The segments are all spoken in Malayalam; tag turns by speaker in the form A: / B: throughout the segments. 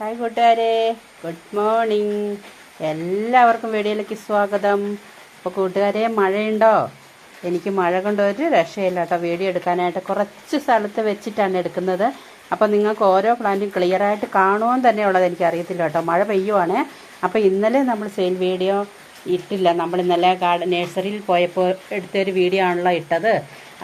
A: ഹായ് കൂട്ടുകാരെ. Good morning. എല്ലാവർക്കും വീഡിയോയിലേക്ക് സ്വാഗതം. അപ്പോൾ കൂട്ടുകാരെ മഴയുണ്ടോ? എനിക്ക് മഴ കൊണ്ട് ഒരു രക്ഷയില്ല കേട്ടോ. വീഡിയോ എടുക്കാനായിട്ട് കുറച്ച് സ്ഥലത്ത് വെച്ചിട്ടാണ് എടുക്കുന്നത്. അപ്പോൾ നിങ്ങൾക്ക് ഓരോ പ്ലാന്റും ക്ലിയർ ആയിട്ട് കാണുമെന്ന് തന്നെ ഉള്ളത് എനിക്ക് അറിയത്തില്ല കേട്ടോ. മഴ പെയ്യുവാണ്. അപ്പോൾ ഇന്നലെ നമ്മൾ സെയിൽ വീഡിയോ ഇട്ടില്ല. നമ്മൾ ഇന്നലെ ഗാർഡൻ നഴ്സറിയിൽ പോയപ്പോൾ എടുത്തൊരു വീഡിയോ ആണല്ലോ ഇട്ടത്.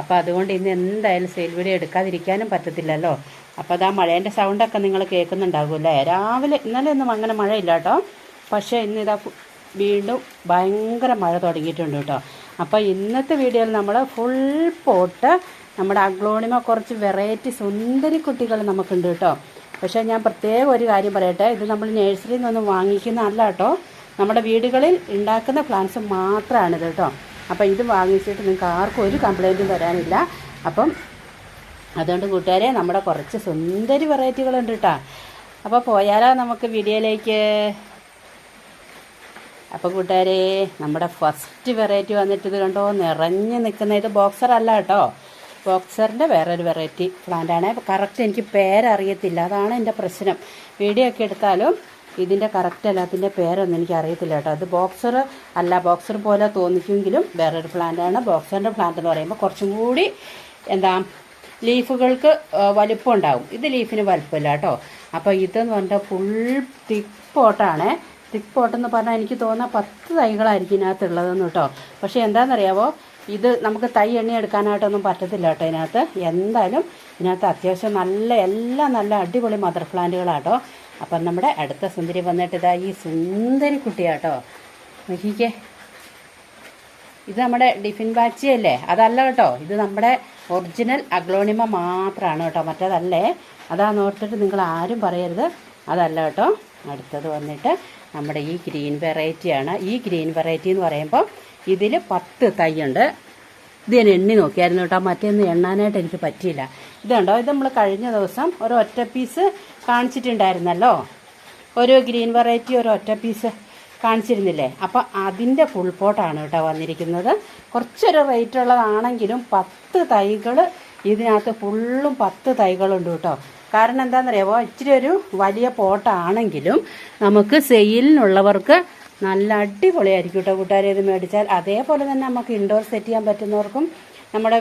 A: അപ്പോൾ അതുകൊണ്ട് ഇന്ന് എന്തായാലും സെയിൽ എടുക്കാതിരിക്കാനും പറ്റത്തില്ലല്ലോ. അപ്പോൾ അതാ മഴേന്റെ സൗണ്ടൊക്കെ നിങ്ങൾ കേൾക്കുന്നുണ്ടാകുമല്ലേ രാവിലെ ഇന്നലെ ഒന്നും അങ്ങനെ മഴയില്ല കേട്ടോ പക്ഷേ ഇന്ന് ഇതാ വീണ്ടും ഭയങ്കര മഴ തുടങ്ങിയിട്ടുണ്ട് കേട്ടോ. അപ്പോൾ ഇന്നത്തെ വീഡിയോയിൽ നമ്മൾ ഫുൾ പോട്ട് നമ്മുടെ അഗ്ലോണിമ കുറച്ച് വെറൈറ്റി സുന്ദരി കുട്ടികൾ നമുക്കുണ്ട് കേട്ടോ. പക്ഷേ ഞാൻ പ്രത്യേകം ഒരു കാര്യം പറയട്ടെ ഇത് നമ്മൾ നേഴ്സറിയിൽ നിന്നൊന്നും വാങ്ങിക്കുന്നതല്ല കേട്ടോ. നമ്മുടെ വീടുകളിൽ ഉണ്ടാക്കുന്ന പ്ലാന്റ്സ് മാത്രമാണിത് കേട്ടോ. അപ്പോൾ ഇത് വാങ്ങിച്ചിട്ട് നിങ്ങൾക്ക് ആർക്കും ഒരു കംപ്ലൈന്റും തരാനില്ല അപ്പം അതുകൊണ്ട് കൂട്ടുകാരെ നമ്മുടെ കുറച്ച് സുന്ദരി വെറൈറ്റികളുണ്ട് കേട്ടോ അപ്പോൾ പോയാലോ നമുക്ക് വീഡിയോയിലേക്ക്? അപ്പോൾ കൂട്ടുകാരെ നമ്മുടെ ഫസ്റ്റ് വെറൈറ്റി വന്നിട്ട് ഇത് കണ്ടോ? നിറഞ്ഞ് നിൽക്കുന്ന ഇത് ബോക്സർ അല്ല കേട്ടോ ബോക്സറിന്റെ വേറൊരു വെറൈറ്റി പ്ലാന്റാണ് കറക്റ്റ് എനിക്ക് പേരറിയത്തില്ല. അതാണ് എന്റെ പ്രശ്നം. വീഡിയോ ഒക്കെ എടുത്താലും ഇതിന്റെ കറക്റ്റ് എല്ലാത്തിന്റെ പേരൊന്നും എനിക്ക് അറിയത്തില്ല കേട്ടോ. അത് ബോക്സർ അല്ല ബോക്സർ പോലെ തോന്നിക്കുമെങ്കിലും വേറൊരു പ്ലാന്റാണ് ബോക്സറിന്റെ പ്ലാന്റ് എന്ന് പറയുമ്പോൾ കുറച്ചും കൂടി എന്താ ലീഫുകൾക്ക് വലിപ്പം ഉണ്ടാവും ഇത് ലീഫിന് വലിപ്പമില്ല കേട്ടോ. അപ്പോൾ ഇതെന്ന് പറഞ്ഞാൽ ഫുൾ തിക്ക് പോട്ടാണ് തിക്ക് പോട്ടെന്ന് പറഞ്ഞാൽ എനിക്ക് തോന്നുന്ന പത്ത് തൈകളായിരിക്കും ഇതിനകത്തുള്ളതെന്ന് കേട്ടോ. പക്ഷേ എന്താണെന്നറിയാവോ? ഇത് നമുക്ക് തൈ എണ്ണി എടുക്കാനായിട്ടൊന്നും പറ്റത്തില്ല കേട്ടോ ഇതിനകത്ത്. എന്തായാലും ഇതിനകത്ത് അത്യാവശ്യം നല്ല എല്ലാം നല്ല അടിപൊളി മദർ പ്ലാന്റുകളാട്ടോ അപ്പം നമ്മുടെ അടുത്ത സുന്ദരി വന്നിട്ട് ഇതാ ഈ സുന്ദരി കുട്ടിയാട്ടോ. നോക്കിക്കേ. ഇത് നമ്മുടെ ഡിഫിൻ ബാച്ചി അല്ലേ അതല്ല കേട്ടോ. ഇത് നമ്മുടെ ഒറിജിനൽ അഗ്ലോണിമ മാത്രമാണ് കേട്ടോ. മറ്റേതല്ലേ? അതാന്ന് ഓർത്തിട്ട് നിങ്ങൾ ആരും പറയരുത്. അതല്ല കേട്ടോ. അടുത്തത് വന്നിട്ട് നമ്മുടെ ഈ ഗ്രീൻ വെറൈറ്റിയാണ് ഈ ഗ്രീൻ വെറൈറ്റി എന്ന് പറയുമ്പോൾ ഇതിൽ പത്ത് തൈയുണ്ട്. ഇത് ഞാൻ എണ്ണി നോക്കിയായിരുന്നു കേട്ടോ. മറ്റേന്ന് എണ്ണാനായിട്ട് എനിക്ക് പറ്റിയില്ല. ഇതുണ്ടോ ഇത് നമ്മൾ കഴിഞ്ഞ ദിവസം ഒരു ഒറ്റ പീസ് കാണിച്ചിട്ടുണ്ടായിരുന്നല്ലോ? ഓരോ ഗ്രീൻ വെറൈറ്റി ഒരു ഒറ്റ പീസ് കാണിച്ചിരുന്നില്ലേ? അപ്പോൾ അതിന്റെ ഫുൾ പോട്ടാണ് കേട്ടോ വന്നിരിക്കുന്നത്. കുറച്ചൊരു റേറ്റ് ഉള്ളതാണെങ്കിലും പത്ത് തൈകൾ ഇതിനകത്ത് ഫുള്ളും പത്ത് തൈകളുണ്ട് കേട്ടോ. കാരണം എന്താണെന്നറിയാമോ ഇച്ചിരി ഒരു വലിയ പോട്ടാണെങ്കിലും നമുക്ക് സെയിലിനുള്ളവർക്ക് നല്ല അടിപൊളിയായിരിക്കും കേട്ടോ. കൂട്ടുകാരെ ഇത് മേടിച്ചാൽ. അതേപോലെ തന്നെ നമുക്ക് ഇൻഡോർ സെറ്റ് ചെയ്യാൻ പറ്റുന്നവർക്കും നമ്മുടെ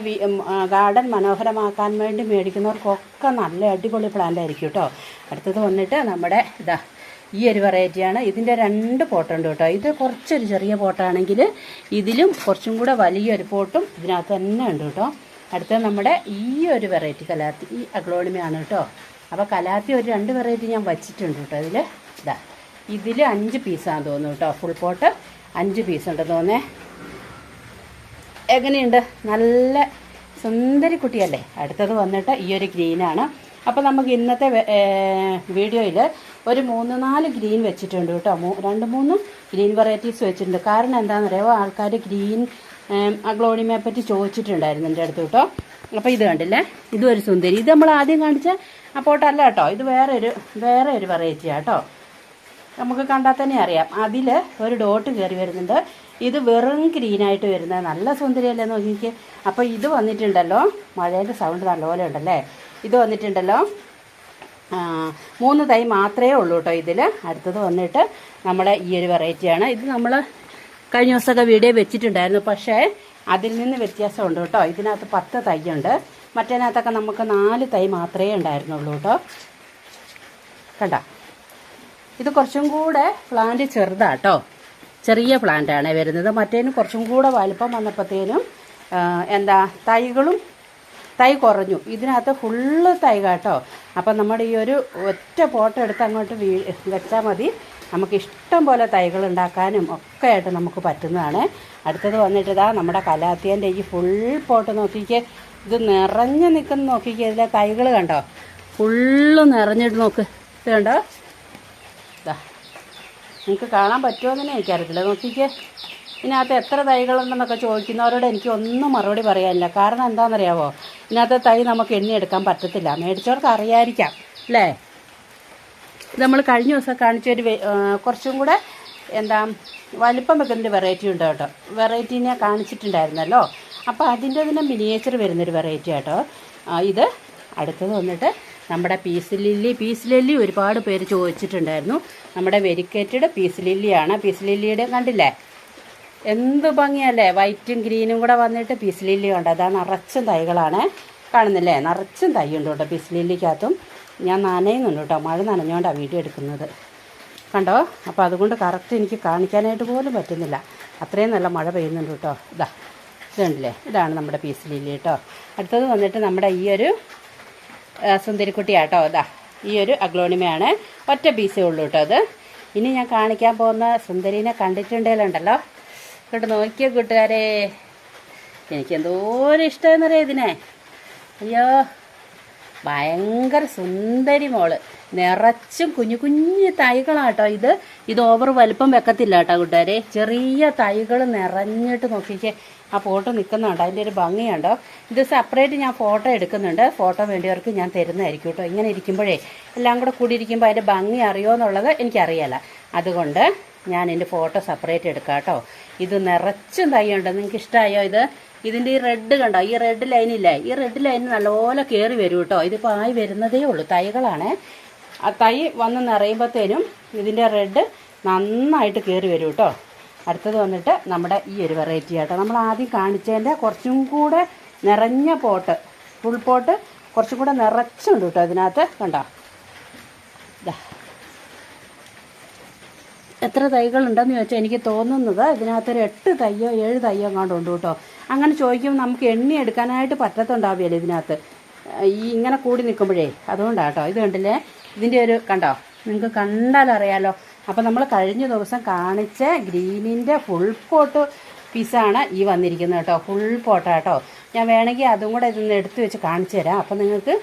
A: ഗാർഡൻ മനോഹരമാക്കാൻ വേണ്ടി മേടിക്കുന്നവർക്കൊക്കെ നല്ല അടിപൊളി പ്ലാന്റ് ആയിരിക്കും കേട്ടോ അടുത്തത് വന്നിട്ട് നമ്മുടെ ഇതാ ഈ ഒരു വെറൈറ്റിയാണ് ഇതിന്റെ രണ്ട് പോട്ടുണ്ട് കേട്ടോ ഇത് കുറച്ചൊരു ചെറിയ പോട്ടാണെങ്കിൽ ഇതിലും കുറച്ചും കൂടെ വലിയൊരു പോട്ടും ഇതിനകത്ത് തന്നെ ഉണ്ട് കേട്ടോ അടുത്തത് നമ്മുടെ ഈ ഒരു വെറൈറ്റി കലാത്തി ഈ അഗ്ലോണിമയാണ് കേട്ടോ അപ്പോൾ കലാത്തി ഒരു രണ്ട് വെറൈറ്റി ഞാൻ വച്ചിട്ടുണ്ട് കേട്ടോ ഇതിൽ ഇതാ ഇതിൽ അഞ്ച് പീസാണെന്ന് തോന്നുന്നു കേട്ടോ ഫുൾ പോട്ട് അഞ്ച് പീസ് ഉണ്ട് തോന്നേ എങ്ങനെയുണ്ട്? നല്ല സുന്ദരി കുട്ടിയല്ലേ? അടുത്തത് വന്നിട്ട് ഈ ഒരു ഗ്രീനാണ് അപ്പോൾ നമുക്ക് ഇന്നത്തെ വീഡിയോയിൽ ഒരു മൂന്ന് നാല് ഗ്രീൻ വെച്ചിട്ടുണ്ട് കേട്ടോ. രണ്ട് മൂന്ന് ഗ്രീൻ വെറൈറ്റീസ് വെച്ചിട്ടുണ്ട്. കാരണം എന്താണെന്ന് അറിയാമോ ആൾക്കാർ ഗ്രീൻ അഗ്ലോണിമയെ പറ്റി ചോദിച്ചിട്ടുണ്ടായിരുന്നു എന്റെ അടുത്ത് കേട്ടോ. അപ്പോൾ ഇത് കണ്ടില്ലേ? ഇതും ഒരു സുന്ദരി. ഇത് നമ്മൾ ആദ്യം കാണിച്ച അപ്പോട്ടല്ല പോട്ടല്ല കേട്ടോ. ഇത് വേറെ ഒരു വേറെ ഒരു വെറൈറ്റിയാണ് കേട്ടോ. നമുക്ക് കണ്ടാൽ തന്നെ അറിയാം. അതിൽ ഒരു ഡോട്ട് കയറി വരുന്നുണ്ട്. ഇത് വെറും ഗ്രീനായിട്ട് വരുന്നത്. നല്ല സുന്ദരിയല്ലേ നോക്കിക്ക്. അപ്പോൾ ഇത് വന്നിട്ടുണ്ടല്ലോ. മഴേന്റെ സൗണ്ട് നല്ലപോലെ ഉണ്ടല്ലേ? ഇത് വന്നിട്ടുണ്ടല്ലോ. മൂന്ന് തൈ മാത്രമേ ഉള്ളൂ കേട്ടോ ഇതിൽ അടുത്തത് വന്നിട്ട് നമ്മുടെ ഈ ഒരു വെറൈറ്റിയാണ് ഇത് നമ്മൾ കഴിഞ്ഞ ദിവസമൊക്കെ വീഡിയോ വെച്ചിട്ടുണ്ടായിരുന്നു. പക്ഷേ അതിൽ നിന്ന് വ്യത്യാസമുണ്ട് കേട്ടോ ഇതിനകത്ത് പത്ത് തൈയുണ്ട്. മറ്റേനകത്തൊക്കെ നമുക്ക് നാല് തൈ മാത്രമേ ഉണ്ടായിരുന്നുള്ളൂ കേട്ടോ കണ്ട. ഇത് കുറച്ചും കൂടെ പ്ലാന്റ് ചെറുതാട്ടോ ചെറിയ പ്ലാന്റാണ് വരുന്നത്. മറ്റേനും കുറച്ചും കൂടെ വലിപ്പം വന്നപ്പോഴത്തേനും എന്താ തൈകളും തൈ കുറഞ്ഞു. ഇതിനകത്ത് ഫുള്ള് തൈ കേട്ടോ. അപ്പം നമ്മുടെ ഈ ഒരു ഒറ്റ പോട്ട് എടുത്ത് അങ്ങോട്ട് വീ വെച്ചാൽ മതി. നമുക്ക് ഇഷ്ടം പോലെ തൈകൾ ഉണ്ടാക്കാനും ഒക്കെ ആയിട്ട് നമുക്ക് പറ്റുന്നതാണ്. അടുത്തത് വന്നിട്ട് ഇതാ നമ്മുടെ കലാത്തിയന്റെ ഈ ഫുൾ പോട്ട് നോക്കിക്കേ. ഇത് നിറഞ്ഞു നിൽക്കുന്ന നോക്കിക്കേ ഇതിലെ തൈകൾ കണ്ടോ? ഫുള്ള് നിറഞ്ഞിട്ട് നോക്ക്. ഇത് കണ്ടോ? ദാ. നിങ്ങൾക്ക് കാണാൻ പറ്റുമോ എന്ന് എനിക്കറിയത്തില്ല. നോക്കിക്കേ. ഇതിനകത്ത് എത്ര തൈകളുണ്ടെന്നൊക്കെ ചോദിക്കുന്നവരോട് എനിക്ക് ഒന്നും മറുപടി പറയാനില്ല. കാരണം എന്താണെന്നറിയാവോ? ഇതിനകത്ത് തൈ നമുക്ക് എണ്ണിയെടുക്കാൻ പറ്റത്തില്ല. മേടിച്ചവർക്ക് അറിയാതിരിക്കാം അല്ലേ? ഇത് നമ്മൾ കഴിഞ്ഞ ദിവസം കാണിച്ചൊരു കുറച്ചും കൂടെ എന്താ വലിപ്പം വെക്കുന്നൊരു വെറൈറ്റി ഉണ്ട് കേട്ടോ. വെറൈറ്റീനെ കാണിച്ചിട്ടുണ്ടായിരുന്നല്ലോ. അപ്പോൾ അതിന്റെ തന്നെ മിനിയേച്ചർ വരുന്നൊരു വെറൈറ്റി കേട്ടോ ഇത് അടുത്തത് വന്നിട്ട് നമ്മുടെ പീസ് ലില്ലി പീസ് ലില്ലി ഒരുപാട് പേര് ചോദിച്ചിട്ടുണ്ടായിരുന്നു. നമ്മുടെ വെരിക്കേറ്റഡ് പീസ് ലില്ലിയാണ്. പീസ് ലില്ലിയുടെ കണ്ടില്ലേ? എന്ത് ഭംഗിയല്ലേ? വൈറ്റും ഗ്രീനും കൂടെ വന്നിട്ട് പീസ് ലില്ലി ഉണ്ട് അതാ നിറച്ചും തൈകളാണ് കാണുന്നില്ലേ? നിറച്ചും തൈ ഉണ്ട് കേട്ടോ പീസ് ലില്ലിക്കകത്തും. ഞാൻ നനയുന്നുണ്ട് കേട്ടോ. മഴ നനഞ്ഞുകൊണ്ടാണ് വീഡിയോ എടുക്കുന്നത്. കണ്ടോ? അപ്പോൾ അതുകൊണ്ട് കറക്റ്റ് എനിക്ക് കാണിക്കാനായിട്ട് പോലും പറ്റുന്നില്ല. അത്രയും നല്ല മഴ പെയ്യുന്നുണ്ട് കേട്ടോ. ഇതാ ഇതുണ്ടല്ലേ? ഇതാണ് നമ്മുടെ പീസ് ലില്ലി കേട്ടോ. അടുത്തത് വന്നിട്ട് നമ്മുടെ ഈ ഒരു സുന്ദരിക്കുട്ടിയാട്ടോ അതാ ഈ ഒരു അഗ്ലോണിമയാണ്. ഒറ്റ പീസേ ഉള്ളൂ കേട്ടോ അത്. ഇനി ഞാൻ കാണിക്കാൻ പോകുന്ന സുന്ദരീനെ കണ്ടിട്ടുണ്ടേലുണ്ടല്ലോ? ഇങ്ങോട്ട് നോക്കിയോ കൂട്ടുകാരെ? എനിക്ക് എന്തോരം ഇഷ്ടമെന്നറിയാം ഇതിനെ? അയ്യോ ഭയങ്കര സുന്ദരി മോൾ. നിറച്ചും കുഞ്ഞു കുഞ്ഞു തൈകളാട്ടോ ഇത്. ഇത് ഓവർ വലുപ്പം വെക്കത്തില്ല കേട്ടോ കൂട്ടുകാരെ. ചെറിയ തൈകൾ നിറഞ്ഞിട്ട് നോക്കിക്കേ. ആ ഫോട്ടോ നിൽക്കുന്നുണ്ട്. അതിന്റെ ഒരു ഭംഗിയുണ്ടോ? ഇത് സെപ്പറേറ്റ് ഞാൻ ഫോട്ടോ എടുക്കുന്നുണ്ട്. ഫോട്ടോ വേണ്ടിയവർക്ക് ഞാൻ തരുന്നതായിരിക്കും കേട്ടോ. ഇങ്ങനെ ഇരിക്കുമ്പോഴേ എല്ലാം കൂടെ കൂടി ഇരിക്കുമ്പോൾ അതിന്റെ ഭംഗി അറിയുമോ എന്നുള്ളത് എനിക്കറിയാല അതുകൊണ്ട് ഞാൻ എന്റെ ഫോട്ടോ സെപ്പറേറ്റ് എടുക്കാം കേട്ടോ. ഇത് നിറച്ചും തൈയുണ്ട് നിങ്ങൾക്ക് ഇഷ്ടമായോ ഇത്? ഇതിന്റെ ഈ റെഡ് കണ്ടോ? ഈ റെഡ് ലൈനില്ലേ ഈ റെഡ് ലൈൻ നല്ലപോലെ കയറി വരും കേട്ടോ. ഇതിപ്പോൾ ആയി വരുന്നതേ ഉള്ളൂ. തൈകളാണ്. ആ തൈ വന്ന് നിറയുമ്പോഴത്തേനും ഇതിന്റെ റെഡ് നന്നായിട്ട് കയറി വരും കേട്ടോ അടുത്തത് വന്നിട്ട് നമ്മുടെ ഈ ഒരു വെറൈറ്റി ആട്ടോ നമ്മൾ ആദ്യം കാണിച്ചതിന്റെ കുറച്ചും കൂടെ നിറഞ്ഞ പോട്ട് ഫുൾ പോട്ട് കുറച്ചും കൂടെ നിറച്ചുണ്ട് കേട്ടോ ഇതിനകത്ത്. കണ്ടോ? എത്ര തൈകളുണ്ടെന്ന് ചോദിച്ചാൽ എനിക്ക് തോന്നുന്നത് ഇതിനകത്തൊരു എട്ട് തയ്യോ ഏഴ് തയ്യോ എങ്ങാണ്ട് ഉണ്ട് കേട്ടോ അങ്ങനെ ചോദിക്കുമ്പോൾ നമുക്ക് എണ്ണി എടുക്കാനായിട്ട് പറ്റത്തുണ്ടാവില്ല ഇതിനകത്ത്. ഈ ഇങ്ങനെ കൂടി നിൽക്കുമ്പോഴേ അതുകൊണ്ടാണ് കേട്ടോ ഇത് കണ്ടില്ലേ? ഇതിന്റെ ഒരു കണ്ടോ? നിങ്ങൾക്ക് കണ്ടാലറിയാലോ അപ്പോൾ നമ്മൾ കഴിഞ്ഞ ദിവസം കാണിച്ച ഗ്രീനിന്റെ ഫുൾ പോട്ട് പീസാണ് ഈ വന്നിരിക്കുന്നത് കേട്ടോ. ഫുൾ പോട്ടാ കേട്ടോ. ഞാൻ വേണമെങ്കിൽ അതും കൂടെ ഇതൊന്ന് എടുത്തു വെച്ച് കാണിച്ചു തരാം. അപ്പോൾ നിങ്ങൾക്ക്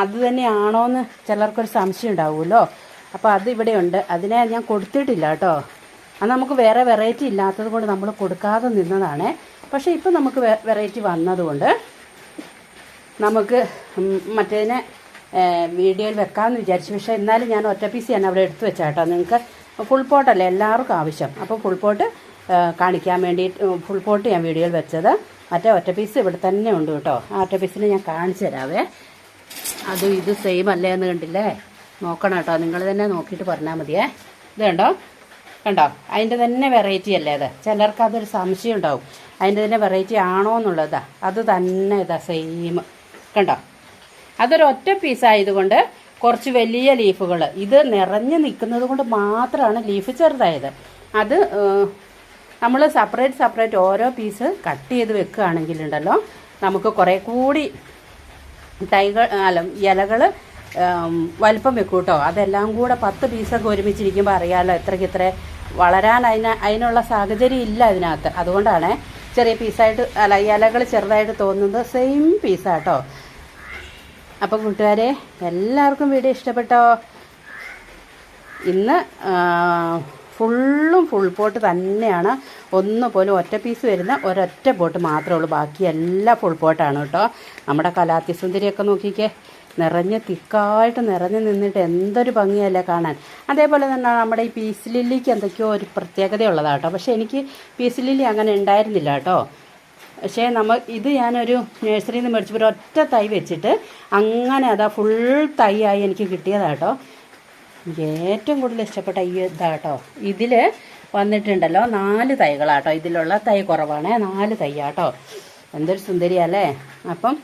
A: അത് തന്നെയാണോ എന്ന് ചിലർക്കൊരു സംശയം ഉണ്ടാവുമല്ലോ. അപ്പോൾ അത് ഇവിടെ ഉണ്ട്. അതിനെ ഞാൻ കൊടുത്തിട്ടില്ല കേട്ടോ. അത് നമുക്ക് വേറെ വെറൈറ്റി ഇല്ലാത്തത് കൊണ്ട് നമ്മൾ കൊടുക്കാതെ നിന്നതാണ്. പക്ഷേ ഇപ്പം നമുക്ക് വെറൈറ്റി വന്നതുകൊണ്ട് നമുക്ക് മറ്റേതിനെ വീഡിയോയിൽ വെക്കാമെന്ന് വിചാരിച്ചു. പക്ഷേ എന്നാലും ഞാൻ ഒറ്റ പീസ് ഞാൻ അവിടെ എടുത്തു വെച്ചാൽ കേട്ടോ. നിങ്ങൾക്ക് ഫുൾ പോട്ടല്ലേ എല്ലാവർക്കും ആവശ്യം. അപ്പോൾ ഫുൾ പോട്ട് കാണിക്കാൻ വേണ്ടിയിട്ട് ഫുൾ പോട്ട് ഞാൻ വീഡിയോയിൽ വെച്ചത്. മറ്റേ ഒറ്റ പീസ് ഇവിടെ തന്നെ ഉണ്ട് കേട്ടോ. ആ ഒറ്റ പീസിന് ഞാൻ കാണിച്ചു തരാവേ. അതും ഇത് സെയിം അല്ലേ എന്ന് കണ്ടില്ലേ? നോക്കണം കേട്ടോ. നിങ്ങൾ തന്നെ നോക്കിയിട്ട് പറഞ്ഞാൽ മതിയേ. ഇത് കണ്ടോ? കണ്ടോ? അതിന്റെ തന്നെ വെറൈറ്റി അല്ലേ അത് ചിലർക്ക് അതൊരു സംശയം ഉണ്ടാവും. അതിന്റെ തന്നെ വെറൈറ്റി ആണോ എന്നുള്ളതാ. അത് തന്നെ ഇതാ സെയിം കണ്ടോ? അതൊരു ഒറ്റ പീസായതുകൊണ്ട് കുറച്ച് വലിയ ലീഫുകൾ ഇത് നിറഞ്ഞു നിൽക്കുന്നത് കൊണ്ട് മാത്രമാണ് ലീഫ് ചെറുതായത്. അത് നമ്മൾ സെപ്പറേറ്റ് സെപ്പറേറ്റ് ഓരോ പീസ് കട്ട് ചെയ്ത് വെക്കുകയാണെങ്കിലുണ്ടല്ലോ നമുക്ക് കുറേ കൂടി തൈകൾ അല്ല ഇലകൾ വലിപ്പം വെക്കും കേട്ടോ അതെല്ലാം കൂടെ പത്ത് പീസൊക്കെ ഒരുമിച്ചിരിക്കുമ്പോൾ അറിയാമല്ലോ എത്രയ്ക്ക് ഇത്ര വളരാൻ അതിന് അതിനുള്ള സാഹചര്യം ഇല്ല അതിനകത്ത്. അതുകൊണ്ടാണ് ചെറിയ പീസായിട്ട് അല്ല ഇലകൾ ചെറുതായിട്ട് തോന്നുന്നത് സെയിം പീസാട്ടോ അപ്പോൾ കൂട്ടുകാരെ എല്ലാവർക്കും വീഡിയോ ഇഷ്ടപ്പെട്ടോ? ഇന്ന് ഫുള്ളും ഫുൾ പോട്ട് തന്നെയാണ്. ഒന്ന് പോലും ഒറ്റ പീസ് വരുന്ന ഒരൊറ്റ പോട്ട് മാത്രമേ ഉള്ളൂ. ബാക്കി എല്ലാം ഫുൾ പോട്ടാണ് കേട്ടോ. നമ്മുടെ കലാത്തിസുന്ദരിയൊക്കെ നോക്കിക്കേ. നിറഞ്ഞ് തിക്കായിട്ട് നിറഞ്ഞു നിന്നിട്ട് എന്തൊരു ഭംഗിയല്ലേ കാണാൻ. അതേപോലെ തന്നെ നമ്മുടെ ഈ പീസ് ലില്ലിക്ക് എന്തൊക്കെയോ ഒരു പ്രത്യേകതയുള്ളതാണ് കേട്ടോ. പക്ഷേ എനിക്ക് പീസ് ലില്ലി അങ്ങനെ ഉണ്ടായിരുന്നില്ല കേട്ടോ. പക്ഷേ നമ്മൾ ഇത് ഞാനൊരു നഴ്സറിയിൽ നിന്ന് മേടിച്ചപ്പോൾ ഒറ്റ തൈ വെച്ചിട്ട് അങ്ങനെ അതാ ഫുൾ തൈ ആയി എനിക്ക് കിട്ടിയതാട്ടോ. ഏറ്റവും കൂടുതൽ ഇഷ്ടപ്പെട്ട ഈ ഇതാട്ടോ. ഇതിൽ വന്നിട്ടുണ്ടല്ലോ നാല് തൈകളാട്ടോ. ഇതിലുള്ള തൈ കുറവാണ്. നാല് തൈയാട്ടോ. എന്തൊരു സുന്ദരിയല്ലേ അപ്പം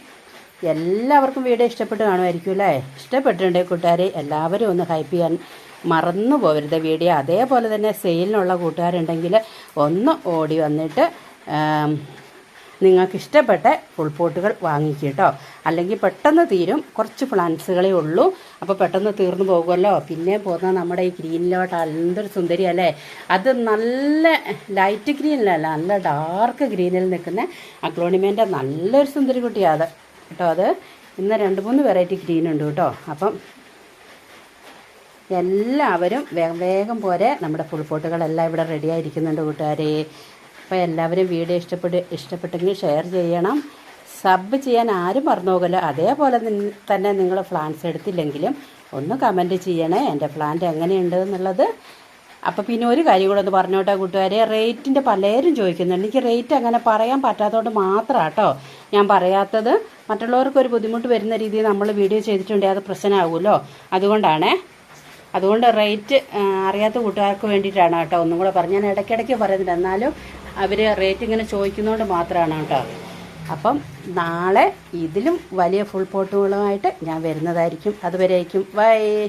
A: എല്ലാവർക്കും വീഡിയോ ഇഷ്ടപ്പെട്ട് കാണുമായിരിക്കും അല്ലേ? ഇഷ്ടപ്പെട്ടിട്ടുണ്ടെങ്കിൽ കൂട്ടുകാരെ എല്ലാവരും ഒന്ന് ഹൈപ്പ് ചെയ്യാൻ മറന്നു പോകരുത് വീഡിയോ. അതേപോലെ തന്നെ സെയിലിനുള്ള കൂട്ടുകാരുണ്ടെങ്കിൽ ഒന്ന് ഓടി വന്നിട്ട് നിങ്ങൾക്ക് ഇഷ്ടപ്പെട്ട ഫുൾ പോട്ടുകൾ വാങ്ങിക്കുക കേട്ടോ അല്ലെങ്കിൽ പെട്ടെന്ന് തീരും കുറച്ച് പ്ലാന്റ്സുകളേ ഉള്ളൂ. അപ്പോൾ പെട്ടെന്ന് തീർന്നു പോകുമല്ലോ. പിന്നെ പോകുന്ന നമ്മുടെ ഈ ഗ്രീനിലോട്ട് എന്തൊരു സുന്ദരി അല്ലേ? അത് നല്ല ലൈറ്റ് ഗ്രീനിലല്ല നല്ല ഡാർക്ക് ഗ്രീനിൽ നിൽക്കുന്ന അക്ലോണിമേന്റെ നല്ലൊരു സുന്ദരി കുട്ടിയാണ് കേട്ടോ അത്? ഇന്ന് രണ്ട് മൂന്ന് വെറൈറ്റി ഗ്രീൻ ഉണ്ട് കേട്ടോ. അപ്പം എല്ലാവരും വേഗം വേഗം പോരെ. നമ്മുടെ ഫുൾ പോട്ടുകളെല്ലാം ഇവിടെ റെഡി ആയിരിക്കുന്നുണ്ട് കൂട്ടുകാരെ. അപ്പോൾ എല്ലാവരും വീഡിയോ ഇഷ്ടപ്പെട്ട് ഇഷ്ടപ്പെട്ടെങ്കിൽ ഷെയർ ചെയ്യണം. സബ് ചെയ്യാൻ ആരും മറന്നു അതേപോലെ തന്നെ നിങ്ങൾ പ്ലാൻസ് എടുത്തില്ലെങ്കിലും ഒന്ന് കമന്റ് ചെയ്യണേ. എന്റെ പ്ലാന്റ് എങ്ങനെയുണ്ട് എന്നുള്ളത്. അപ്പോൾ പിന്നെ ഒരു കാര്യം കൂടെ ഒന്ന് പറഞ്ഞോട്ടെ കൂട്ടുകാരെ. റേറ്റിന്റെ പലരും ചോദിക്കുന്നുണ്ട്. എനിക്ക് റേറ്റ് അങ്ങനെ പറയാൻ പറ്റാത്തതുകൊണ്ട് മാത്രമാണ് കേട്ടോ ഞാൻ പറയാത്തത്. മറ്റുള്ളവർക്ക് ഒരു ബുദ്ധിമുട്ട് വരുന്ന രീതിയിൽ നമ്മൾ വീഡിയോ ചെയ്തിട്ടുണ്ടെങ്കിൽ അത് പ്രശ്നമാകുമല്ലോ അതുകൊണ്ടാണേ. അതുകൊണ്ട് റേറ്റ് അറിയാത്ത കൂട്ടുകാർക്ക് വേണ്ടിയിട്ടാണ് കേട്ടോ. ഒന്നും കൂടെ പറഞ്ഞു ഞാൻ ഇടയ്ക്കിടയ്ക്ക് പറയുന്നുണ്ട്. എന്നാലും അവർ റേറ്റ് ഇങ്ങനെ ചോദിക്കുന്നതുകൊണ്ട് മാത്രമാണ് കേട്ടോ. അപ്പം നാളെ ഇതിലും വലിയ ഫുൾ പോട്ടുകളുമായിട്ട് ഞാൻ വരുന്നതായിരിക്കും. അതുവരേക്കും. ബൈ